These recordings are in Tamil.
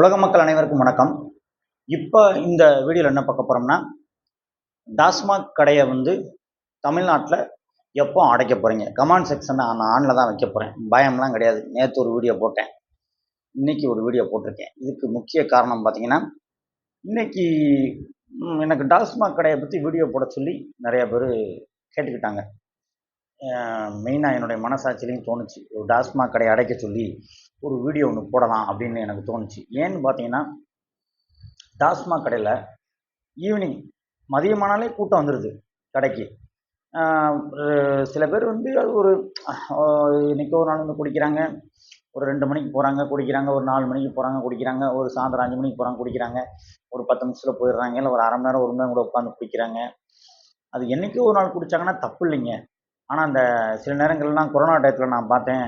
உலக மக்கள் அனைவருக்கும் வணக்கம். இப்போ இந்த வீடியோவில் என்ன பார்க்க போகிறோம்னா டாஸ்மாக் கடையை வந்து தமிழ்நாட்டில் எப்போ அடைக்க போகிறீங்க கமெண்ட் செக்ஷனை நான் ஆனில் தான் வைக்க போகிறேன் பயம்லாம் கிடையாது. நேற்று ஒரு வீடியோ போட்டேன். இன்றைக்கி ஒரு வீடியோ போட்டிருக்கேன். இதுக்கு முக்கிய காரணம் பார்த்தீங்கன்னா இன்றைக்கி எனக்கு டாஸ்மாக் கடையை பற்றி வீடியோ போட சொல்லி நிறைய பேர் கேட்டுக்கிட்டாங்க. மெயினாக என்னுடைய மனசாட்சியிலையும் தோணுச்சு. ஒரு டாஸ்மாக் கடையை அடைக்க சொல்லி ஒரு வீடியோ ஒன்று போடலாம் அப்படின்னு எனக்கு தோணுச்சு. ஏன்னு பார்த்தீங்கன்னா டாஸ்மாக் கடையில் ஈவினிங் மதியமானாலே கூட்டம் வந்துடுது கடைக்கு. ஒரு சில பேர் வந்து அது ஒரு இன்றைக்கி ஒரு நாள் வந்து குடிக்கிறாங்க ஒரு ரெண்டு மணிக்கு போகிறாங்க குடிக்கிறாங்க ஒரு நாலு மணிக்கு போகிறாங்க குடிக்கிறாங்க ஒரு சாயந்தரம் அஞ்சு மணிக்கு போகிறாங்க குடிக்கிறாங்க ஒரு பத்து நிமிஷத்தில் போயிடுறாங்க இல்லை ஒரு அரை மணி நேரம் ஒரு மணி நேரம் கூட உட்காந்து குடிக்கிறாங்க. அது என்னைக்கோ ஒரு நாள் குடித்தாங்கன்னா தப்பு இல்லைங்க. ஆனால் அந்த சில நேரங்கள்லாம் கொரோனா டயத்தில் நான் பார்த்தேன்.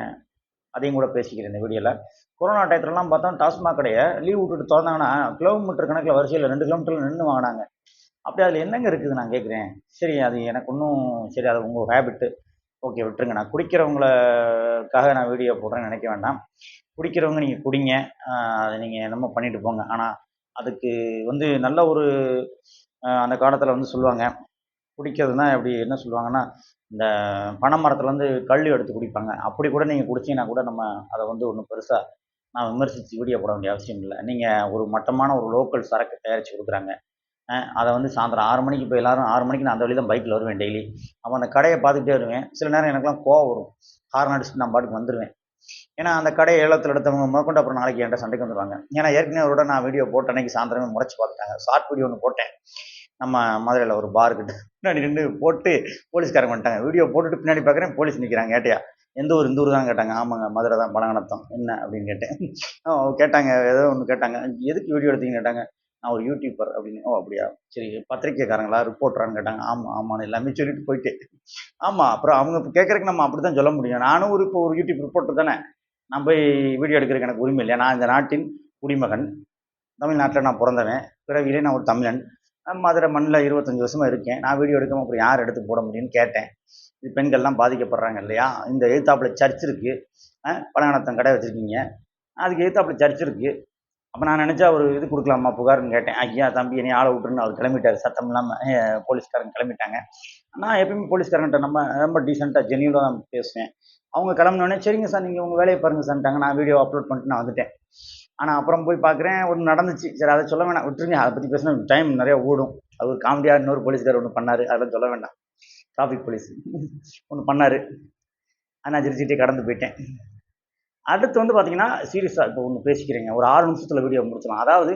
அதையும் கூட பேசிக்கிறேன் இந்த வீடியோவில் கொரோனா டயத்துலலாம் பார்த்தோம் டாஸ்மாக் கடையை லீவ் விட்டுட்டு திறந்தாங்கன்னா கிலோமீட்டர் கணக்கில் வரிசையில் ரெண்டு கிலோமீட்டரில் நின்று வாங்கினாங்க. அப்படி அதில் என்னங்க இருக்குது நான் கேட்குறேன் சரி அது எனக்கு ஒன்றும் சரி அது உங்கள் ஹேபிட்டு ஓகே விட்டுருங்க. நான் குடிக்கிறவங்களுக்காக நான் வீடியோ போடுறேன்னு நினைக்க வேண்டாம். குடிக்கிறவங்க நீங்கள் குடிங்க. அதை நீங்கள் என்னமோ பண்ணிட்டு போங்க. ஆனால் அதுக்கு வந்து நல்ல ஒரு அந்த காலத்தில் வந்து சொல்லுவாங்க குடிக்கிறதுனா எப்படி என்ன சொல்லுவாங்கன்னா இந்த பனை மரத்துலேருந்து கல் எடுத்து குடிப்பாங்க. அப்படி கூட நீங்கள் குடிச்சீங்கன்னா கூட நம்ம அதை வந்து ஒன்றும் பெருசாக நான் விமர்சித்து வீடியோ போட வேண்டிய அவசியம் இல்லை. நீங்கள் ஒரு மட்டமான ஒரு லோக்கல் சரக்கு தயாரித்து கொடுக்குறாங்க. அதை வந்து சாயந்தரம் ஆறு மணிக்கு போய் எல்லாரும் ஆறு மணிக்கு நான் அந்த வழி தான் பைக்கில் வருவேன் டெய்லி அப்போ அந்த கடையை பார்த்துக்கிட்டே வருவேன். சில நேரம் எனக்குலாம் கோவம் வரும். ஹார்ன் அடிச்சுட்டு நான் பாட்டுக்கு வந்துடுவேன் ஏன்னா அந்த கடையை ஏலத்தில் எடுத்தவங்க முதற்கொண்டு அப்புறம் நாளைக்கு என்கிட்ட சண்டைக்கு வந்துடுவாங்க ஏன்னா ஏற்கனவே அவரோட நான் வீடியோ போட்ட அன்னைக்கு சாயந்தரமே முறைச்சி பார்த்துட்டாங்க. ஷார்ட் வீடியோ ஒன்று போட்டேன். நம்ம மதுரையில் ஒரு பார்க்கிட்ட பின்னாடி நின்று போட்டு போலீஸ்காரங்க வந்துட்டாங்க. வீடியோ போட்டுட்டு பின்னாடி பார்க்குறேன் போலீஸ் நிற்கிறாங்க ஏட்டையா எந்த ஊர் இந்த ஊர் தான் கேட்டாங்க. ஆமாங்க மதுரை தான் பழங்கணத்தம் என்ன அப்படின்னு கேட்டேன். கேட்டாங்க ஏதோ ஒன்று கேட்டாங்க. எதுக்கு வீடியோ எடுத்தீங்கன்னு கேட்டாங்க. நான் ஒரு யூடியூபர் அப்படின்னு. ஓ அப்படியா? சரி பத்திரிக்கைக்காரங்களா ரிப்போர்ட்டரான்னு கேட்டாங்க. ஆமாம் ஆமான்னு எல்லாமே சொல்லிட்டு போயிட்டு. ஆமாம் அப்புறம் அவங்க கேட்குறக்கு நம்ம அப்படி தான் சொல்ல முடியும். நானும் ஒரு இப்போ ஒரு யூடியூப் ரிப்போர்ட்டர் தானே. நான் போய் வீடியோ எடுக்கிறதுக்கு எனக்கு உரிமை இல்லையா? நான் இந்த நாட்டின் குடிமகன். தமிழ்நாட்டில் நான் பிறந்தவன். பிறவிலே நான் ஒரு தமிழன். மதுரை மண்ணில் இருபத்தஞ்சி வருஷமாக இருக்கேன். நான் வீடியோ எடுக்காம அப்புறம் யார் எடுத்து போட முடியும்னு கேட்டேன். இது பெண்கள்லாம் பாதிக்கப்படுறாங்க இல்லையா? இந்த எழுத்தாப்பில் சர்ச் இருக்குது பழங்கணத்தம் கடை வச்சுருக்கீங்க. அதுக்கு எழுத்தாப்பில் சர்ச் இருக்குது அப்போ நான் நினச்சா ஒரு இது கொடுக்கலாமா புகார்னு கேட்டேன். ஐயா தம்பி என்னை ஆளை விட்டுருன்னு அவர் கிளம்பிட்டார். சத்தம் இல்லாமல் போலீஸ்காரங்க கிளம்பிட்டாங்க. நான் எப்பயுமே போலீஸ்காரங்கிட்ட நம்ம ரொம்ப டீசெண்டாக ஜென்யூனாக தான் பேசுவேன். அவங்க கிளம்பினோடனே சரிங்க சார் நீங்கள் உங்கள் வேலையை பாருங்க சார்ட்டாங்க நான் வீடியோ அப்லோட் பண்ணிட்டு நான் வந்துட்டேன். ஆனால் அப்புறம் போய் பார்க்குறேன் ஒன்று நடந்துச்சு. சரி அதை சொல்ல வேணாம். விட்டுருங்க. அதை பற்றி பேசினா டைம் நிறையா ஓடும். அது ஒரு காமெடியாக இன்னொரு போலீஸ்கார் ஒன்று பண்ணார். அதெல்லாம் சொல்ல வேண்டாம். டிராஃபிக் போலீஸ் ஒன்று பண்ணார். நான் சிரிச்சிட்டே கடந்து போயிட்டேன். அடுத்து வந்து பார்த்தீங்கன்னா சீரியஸாக இப்போ ஒன்று பேசிக்கிறீங்க. ஒரு ஆறு நிமிஷத்தில் வீடியோ முடிச்சலாம் அதாவது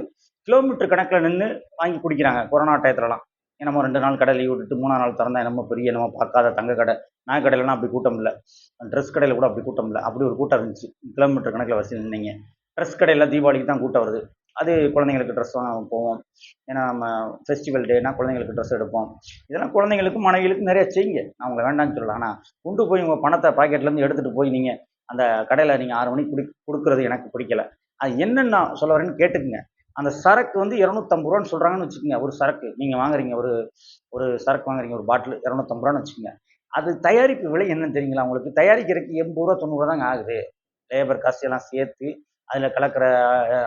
கிலோமீட்டர் கணக்கில் நின்று வாங்கி குடிக்கிறாங்க கொரோனா டயத்துலலாம். என்னமோ ரெண்டு நாள் கடை லீவ் விட்டுட்டு மூணாம் நாள் திறந்தா என்னமோ பெரிய என்னமோ பார்க்காத தங்க கடை. நான் கடையிலலாம் அப்படி கூட்டம் இல்லை. ட்ரெஸ் கடையில் கூட அப்படி கூட்டம் இல்லை. அப்படி ஒரு கூட்டம் இருந்துச்சு. கிலோமீட்டர் கணக்கில் வசதி நின்னீங்க. ட்ரெஸ் கடையில் தீபாவளிக்கு தான் கூட்டம் வருது. அது குழந்தைங்களுக்கு ட்ரெஸ் வாங்க போவோம். ஏன்னா நம்ம ஃபெஸ்டிவல் டேனா குழந்தைங்களுக்கு ட்ரெஸ் எடுப்போம். இதெல்லாம் குழந்தைங்களுக்கும் மனைவிகளுக்கும் நிறைய செய்யுங்க. நான் உங்களை வேண்டாம்னு சொல்லலாம் ஆனால் கொண்டு போய் உங்கள் பணத்தை பாக்கெட்லேருந்து எடுத்துகிட்டு போய் நீங்கள் அந்த கடையில் நீங்கள் ஆறு மணிக்கு குடி கொடுக்குறது எனக்கு பிடிக்கல. அது என்னன்னு நான் சொல்ல வரேன்னு கேட்டுக்குங்க. அந்த சரக்கு வந்து இரநூத்தம்பது ரூபான்னு சொல்கிறாங்கன்னு வச்சுக்கோங்க. ஒரு சரக்கு. நீங்கள் வாங்குறீங்க ஒரு ஒரு சரக்கு வாங்குறீங்க ஒரு பாட்டில் இரநூத்தம்பது ரூபான்னு வச்சுக்கோங்க. அது தயாரிப்பு விலை என்னன்னு தெரியுங்களா? உங்களுக்கு தயாரிக்கிறதுக்கு எண்பது ரூபா தொண்ணூறு தாங்க ஆகுது. லேபர் காசு எல்லாம் சேர்த்து அதில் கலக்கிற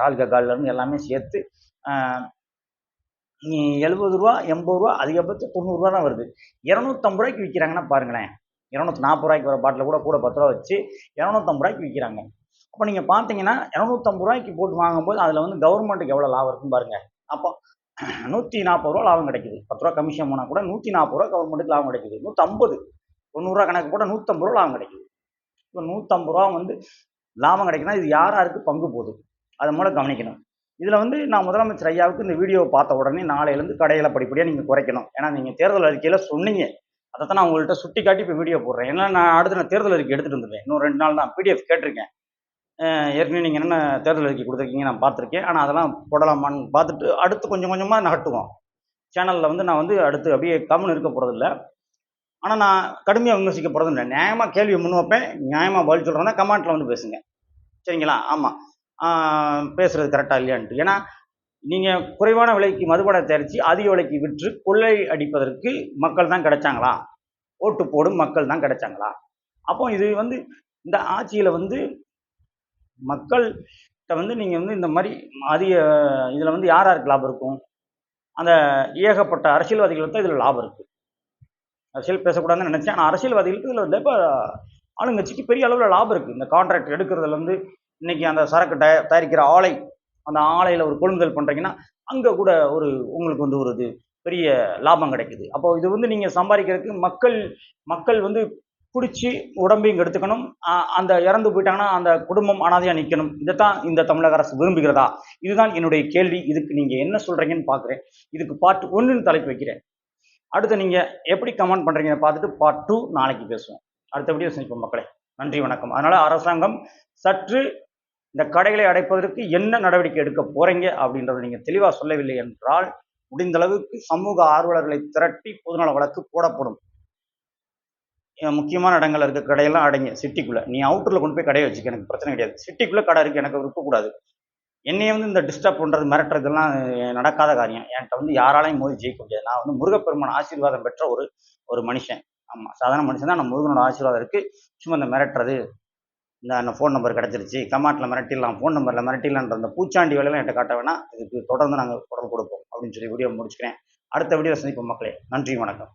ஆல்கஹால்லேருந்து எல்லாமே சேர்த்து எழுபது ரூபா எண்பது ரூபா அதிகபட்சம் தொண்ணூறுரூவா தான் வருது. இரநூத்தம்பது ரூபாய்க்கு விற்கிறாங்கன்னா பாருங்களேன். இரநூத்தி நாற்பது ரூபாய்க்கு வர பாட்டில் கூட கூட பத்து ரூபா வச்சு இரநூத்தம்பது ரூபாய்க்கு விற்கிறாங்க அப்போ நீங்கள் பார்த்தீங்கன்னா இரநூத்தம்பது ரூபாய்க்கு போட்டு வாங்கும்போது அதில் வந்து கவர்மெண்ட்டுக்கு எவ்வளோ லாபம் இருக்குன்னு பாருங்க. அப்போ நூற்றி நாற்பது ரூபா லாபம் கிடைக்குது. பத்து ரூபா கமிஷன் போனால் கூட நூற்றி நாற்பது ரூபா கவர்மெண்ட்டுக்கு லாபம் கிடைக்குது. நூற்றம்பது தொண்ணூறுரூவா கணக்கு போட்டால் நூற்றம்பது ரூபா லாபம் கிடைக்குது. இப்போ நூற்றம்பது ரூபா வந்து லாபம் கிடைக்குன்னா இது யார் யாருக்கு பங்கு போகுது? அதை மூலம் கவனிக்கணும். இதில் வந்து நான் முதலமைச்சர் ஐயாவுக்கு இந்த வீடியோவை பார்த்த உடனே நாளையிலேருந்து கடையில் படிப்படியாக நீங்கள் குறைக்கணும். ஏன்னா நீங்கள் தேர்தல் அறிக்கையில் சொன்னீங்க. அதை தான் நான் உங்கள்கிட்ட சுட்டி காட்டி இப்போ வீடியோ போடுறேன். ஏன்னா நான் அடுத்து நான் தேர்தல் அறிக்கை எடுத்துகிட்டு வந்துடுவேன் இன்னும் ரெண்டு நாள் தான் பிடிஎஃப் கேட்டிருக்கேன். ஏற்கனவே நீங்கள் என்னென்ன தேர்தல் அறிக்கை கொடுத்துருக்கீங்க நான் பார்த்துருக்கேன். ஆனால் அதெல்லாம் போடலாமான்னு பார்த்துட்டு அடுத்து கொஞ்சம் கொஞ்சமாக நகட்டுவோம். சேனலில் வந்து நான் வந்து அடுத்து அப்படியே கம்முன்னு இருக்க போகிறதில்ல ஆனால் நான் கடுமையாக விமர்சிக்க போகிறதும் இல்லை. நியாயமாக கேள்வியை முன் வைப்பேன். நியாயமாக பதில் சொல்கிறேன்னா கமெண்ட்டில் வந்து பேசுங்க. சரிங்களா? ஆமாம் பேசுகிறது கரெக்டாக இல்லையான்ட்டு. ஏன்னா நீங்கள் குறைவான விலைக்கு மதுபானம் தயாரித்து அதிக விலைக்கு விற்று கொள்ளை அடிப்பதற்கு மக்கள் தான் கிடைச்சாங்களா? ஓட்டு போடும் மக்கள் தான் கிடைச்சாங்களா? அப்போ இது வந்து இந்த ஆட்சியில் வந்து மக்கள்கிட்ட வந்து நீங்கள் வந்து இந்த மாதிரி அதிக இதில் வந்து யார் யாருக்கு லாபம் இருக்கும்? அந்த ஏகப்பட்ட அரசியல்வாதிகளுக்கு தான் இதில் லாபம் இருக்குது அரசியல் பேசக்கூடாதுன்னு நினச்சேன். ஆனால் அரசியல்வாதிகளுக்கு இதில் வந்து இப்போ ஆளுங்கட்சிக்கு பெரிய அளவில் லாபம் இருக்குது இந்த கான்ட்ராக்ட் எடுக்கிறதுல வந்து இன்னைக்கு அந்த சரக்கு டய தயாரிக்கிற ஆலை அந்த ஆலையில் ஒரு கொள்முதல் பண்ணுறீங்கன்னா அங்கே கூட ஒரு உங்களுக்கு வந்து ஒரு இது பெரிய லாபம் கிடைக்குது. அப்போ இது வந்து நீங்கள் சம்பாதிக்கிறதுக்கு மக்கள் மக்கள் வந்து பிடிச்சி உடம்பையும் எடுத்துக்கணும் அந்த இறந்து போயிட்டாங்கன்னா அந்த குடும்பம் அனாதையாக நிற்கணும் இதைத்தான் இந்த தமிழக அரசு விரும்புகிறதா? இதுதான் என்னுடைய கேள்வி. இதுக்கு நீங்கள் என்ன சொல்கிறீங்கன்னு பார்க்குறேன் இதுக்கு பார்ட் ஒன்றுன்னு தலைப்பு வைக்கிறேன். அடுத்து நீங்கள் எப்படி கமெண்ட் பண்ணுறீங்கன்னு பார்த்துட்டு பார்ட் டூ நாளைக்கு பேசுவோம். அடுத்த வீடியோ சந்திப்போம் மக்களே. நன்றி வணக்கம். அதனால் அரசாங்கம் சற்று இந்த கடைகளை அடைப்பதற்கு என்ன நடவடிக்கை எடுக்க போகிறீங்க அப்படின்றத நீங்கள் தெளிவாக சொல்லவில்லை என்றால் முடிந்த அளவுக்கு சமூக ஆர்வலர்களை திரட்டி பொதுநல வழக்கு போடப்படும். முக்கியமான இடங்கள் இருக்க கடையெல்லாம் அடைங்க சிட்டிக்குள்ளே. நீ அவுட்டரில் கொண்டு போய் கடையை வச்சுக்க. எனக்கு பிரச்சனை கிடையாது. சிட்டிக்குள்ளே கடை இருக்குது எனக்கு இருக்கக்கூடாது என்னையே வந்து இந்த டிஸ்டர்ப் பண்ணுறது மிரட்டுறதுலாம் நடக்காத காரியம். என்கிட்ட வந்து யாராலையும் மோதி ஜெயிக்க முடியாது. நான் வந்து முருகப்பெருமான் ஆசீர்வாதம் பெற்ற ஒரு ஒரு மனுஷன். ஆமாம் சாதாரண மனுஷன் தான். நம்ம முருகனோட ஆசீர்வாதம் இருக்குது சும்மா இந்த மிரட்டுறது இந்த ஃபோன் நம்பர் கிடச்சிருச்சு. கமாட்டில் மிரட்டிடலாம் ஃபோன் நம்பரில் மிரட்டிடலான்ற அந்த பூச்சாண்டி வேலையெல்லாம் என்கிட்ட காட்ட வேணாம். இதுக்கு தொடர்ந்து நாங்கள் குரல் கொடுப்போம் அப்படின்னு சொல்லி வீடியோ முடிச்சுக்கிறேன். அடுத்த வீடியோ சந்திப்போம் மக்களே. நன்றி வணக்கம்.